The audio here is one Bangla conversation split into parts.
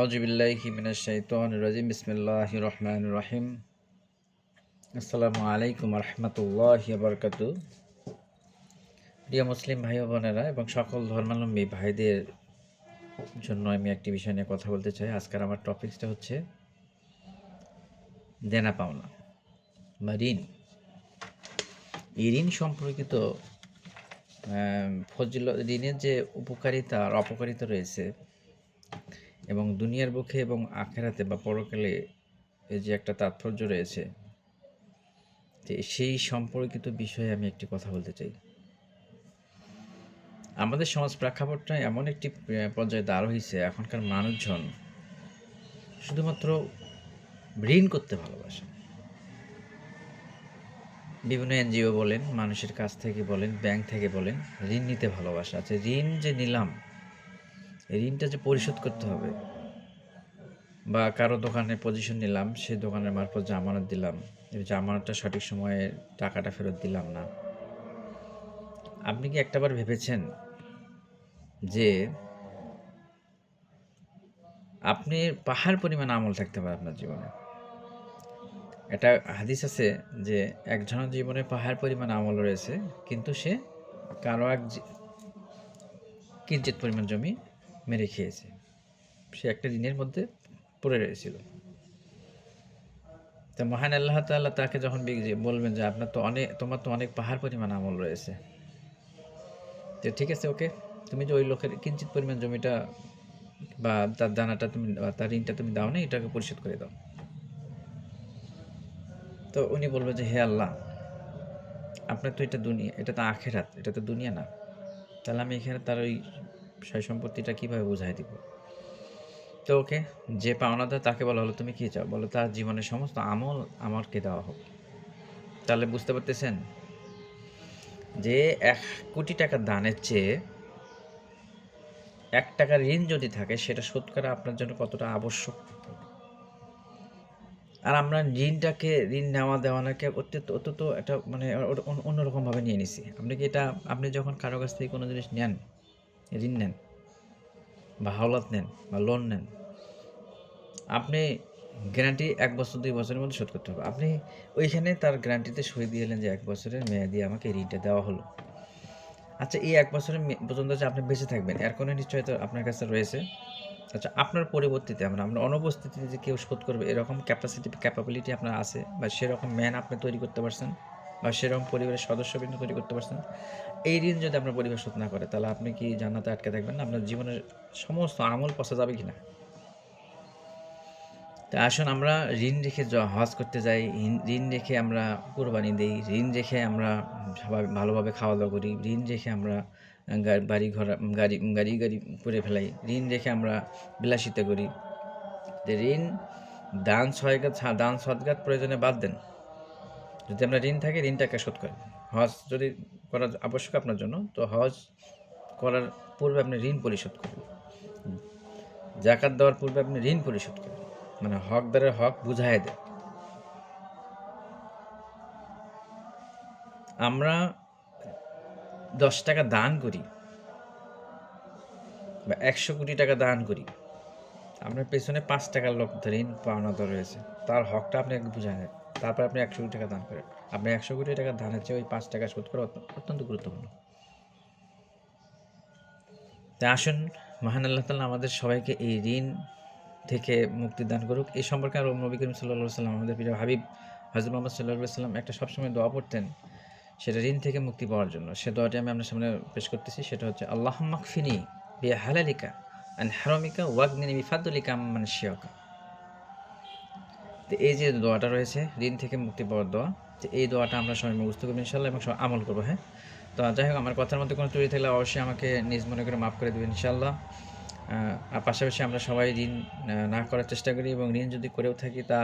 আউজিবিল্লাহি মিনাশ শাইতানির রাজিম। বিসমিল্লাহির রহমানির রহিম। আসসালামু আলাইকুম রহমতুল্লাহি বারকাতু প্রিয় মুসলিম ভাই বোনেরা এবং সকল ধর্মাবলম্বী ভাইদের জন্য আমি একটি বিষয় নিয়ে কথা বলতে চাই। আজকের আমার টপিকসটা হচ্ছে দেনা পাওনা, বা ঋণ। এই ঋণ সম্পর্কিত ফজিল ঋণের যে উপকারিতা আর অপকারিতা রয়েছে এবং দুনিয়ার বুকে এবং আখেরাতে বা পরকালে এই যে একটা তাৎপর্য রয়েছে, যে সেই সম্পর্কিত বিষয়ে আমি একটি কথা বলতে চাই। আমাদের সমাজ প্রেক্ষাপটটা এমন একটি পর্যায়ে দাঁড় হয়েছে এখনকার মানুষজন শুধুমাত্র ঋণ করতে ভালোবাসে। বিভিন্ন এনজিও বলেন, মানুষের কাছ থেকে বলেন, ব্যাংক থেকে বলেন, ঋণ নিতে ভালোবাসা। আছে ঋণ যে নিলাম ঋণটা যে পরিশোধ করতে হবে বা কারও দোকানে পজিশন নিলাম, সে দোকানের মারফত জামানত দিলাম জামানতটা সঠিক সময়ে টাকাটা ফেরত দিলাম না। আপনি কি একটাবার ভেবেছেন যে আপনি পাহাড় পরিমাণ আমল থাকতে পারে আপনার জীবনে? এটা হাদিস আছে যে একজনের জীবনে পাহাড় পরিমাণ আমল রয়েছে, কিন্তু সে কারও এক কিঞ্চিত পরিমাণ জমি মেরে খেয়েছে। সে একটা ঋণের মধ্যে পড়ে রয়েছিল। তো মহান আল্লাহ তাআলা তাকে যখন বলবেন যে আপনার তো অনেক তোমার তো অনেক পাহাড় পরিমাণ আমল রয়েছে। তো ঠিক আছে, ওকে, তুমি যে ওই লোকের কিঞ্চিত পরিমাণ জমিটা বা তার দানাটা তুমি বা তার ঋণটা তুমি দাও না, এটাকে পরিশোধ করে দাও। তো উনি বলবে যে, হে আল্লাহ, আপনার তো এটা দুনিয়া এটা তো আখেরাত, এটা তো দুনিয়া না। তাহলে আমি এখানে তার ওই সয় সম্পত্তিটা কীভাবে বোঝাই দিব? তো ওকে, যে পাওনা পাওনাদার তাকে বলা, হলো, তুমি কী চাও? বলো, তার জীবনের সমস্ত আমল আমাকে দেওয়া হোক। তাহলে বুঝতে পারতেছেন যে এক কোটি টাকা দানের চেয়ে এক টাকার ঋণ যদি থাকে, সেটা শোধ করা আপনার জন্য কতটা আবশ্যক? আর আমরা ঋণটাকে, ঋণ নেওয়া দেওয়ানাকে অত্যন্ত অত্যন্ত একটা মানে অন্যরকমভাবে নিয়ে নিছি। আপনি কি এটা, আপনি যখন কারও কাছ থেকে কোনো জিনিস নেন ঋণ নেন বা হাওলাত নেন বা লোন নেন। আপনি গ্যারান্টি এক বছর, দুই বছরের মধ্যে শোধ করতে হবে। আপনি ওইখানে তার গ্যারান্টিতে সই দিয়ে এলেন যে এক বছরের মেয়াদি আমাকে ঋণটা দেওয়া হলো। আচ্ছা এই এক বছরের পর্যন্ত যে আপনি বেঁচে থাকবেন, এর কোনো নিশ্চয়তা আপনার কাছে রয়েছে? আচ্ছা আপনার পরবর্তীতে আমরা আপনার অনুপস্থিতিতে যে কেউ শোধ করবে, এরকম ক্যাপাসিটি ক্যাপাবিলিটি আপনার আছে? বা সেরকম ম্যান আপনি তৈরি করতে পারছেন? বা সেরকম পরিবারের সদস্যবৃন্দ তৈরি করতে পারছেন? এই ঋণ যদি আপনার পরিবার শোধ না করে, তাহলে আপনি কি জান্নাতে আটকে থাকবেন না? আপনার জীবনের সমস্ত আমল পচা যাবে কি না? তা আসুন, আমরা ঋণ রেখে হজ করতে যাই, ঋণ- রেখে আমরা কোরবানি দিই, ঋণ রেখে আমরা ভালোভাবে খাওয়া দাওয়া করি, ঋণ রেখে আমরা বাড়ি ঘর, গাড়ি গাড়ি গাড়ি করে ফেলাই, ঋণ রেখে আমরা বিলাসিতা করি। ঋণ, দান সহায়গাত দান, সদগাত প্রয়োজনে বাদ দেন। যদি আমরা ঋণ থাকে, ঋণটাকে শোধ করেন। হজ যদি করা আবশ্যক আপনার জন্য, তো হজ করার পূর্বে আপনি ঋণ পরিশোধ করুন। জাকাত দেওয়ার পূর্বে আপনি ঋণ পরিশোধ করুন। মানে হকদারের হক বুঝাই দেয় আমরা দশ টাকা দান করি বা একশো কোটি টাকা দান করি। আপনার পেছনে পাঁচ টাকার লোক ঋণ পাওনাতে রয়েছে। তার হকটা আপনি একটু বুঝায় নেন তারপর আপনি একশো কোটি টাকা দান করেন। আপনি একশো কোটি টাকা দানের চেয়ে ওই পাঁচ টাকা শোধ করা অত্যন্ত গুরুত্বপূর্ণ। তাই আসুন, মহান আল্লাহ তালা আমাদের সবাইকে এই ঋণ থেকে মুক্তি দান করুক। এই সম্পর্কে আর নবী করিম সাল্লাহ সাল্লাম আমাদের প্রিয় হাবিব হজরত মোহাম্মদ সাল্লাহ সাল্লাম একটা সবসময় দোয়া পড়তেন, সেটা ঋণ থেকে মুক্তি পাওয়ার জন্য। সে দোয়াটি আমি আপনার সামনে পেশ করতেছি, সেটা হচ্ছে আল্লাহ মাকফিনি বে হালালিকা আন হারমিকা ওয়াগনিনি বিফাদুলিকা আম্মান শিয়কা। তো এই যে দোয়াটা রয়েছে ঋণ থেকে মুক্তি পাওয়ার দোয়া, তো এই দোয়াটা আমরা সবাই মুখস্থ করব ইনশাল্লাহ এবং সবাই আমল করব হ্যাঁ? তো যাই হোক, আমার কথার মধ্যে কোনো চুরি থাকলে অবশ্যই আমাকে নিজ মনে করে মাফ করে দেবেন ইনশাল্লাহ পাশাপাশি আমরা সবাই ঋণ না করার চেষ্টা করি এবং ঋণ যদি করেও থাকি তা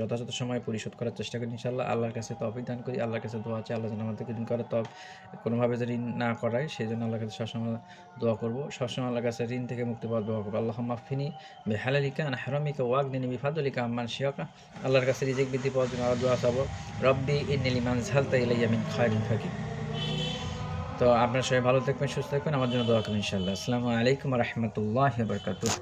যথাযথ সময়ে পরিশোধ করার চেষ্টা করি ইনশাল্লাহ আল্লাহর কাছে তফিক দান করি, আল্লাহর কাছে দোয়া আছে আল্লাহ যেন আমাদেরকে ঋণ করার তব কোনোভাবে যে ঋণ না করায় সেই জন্য আল্লাহর কাছে সবসময় দোয়া করব। সবসময় আল্লাহর কাছে ঋণ থেকে মুক্তি পাওয়ার দোয়া করব। আল্লাহ মাফিনি বেহালালিকা না হারামিকা ওয়াক নিনি বিফাদুলিকা আম্মান শিয়াকা আল্লাহর কাছে রিজিক বৃদ্ধি পাওয়ার জন্য আল্লাহ দোয়া চাবো। রব্বি ইন্নিলি মান ঝালতা ইলাইয়া মিন খায়রিন ফাকির। তো আপনার সবাই ভালো থাকবেন, সুস্থ থাকবেন। আমার জন্য দোয়া করুন ইনশাআল্লাহ। আসসালামু আলাইকুম রহমতুল্লাহ বরকাতুহ।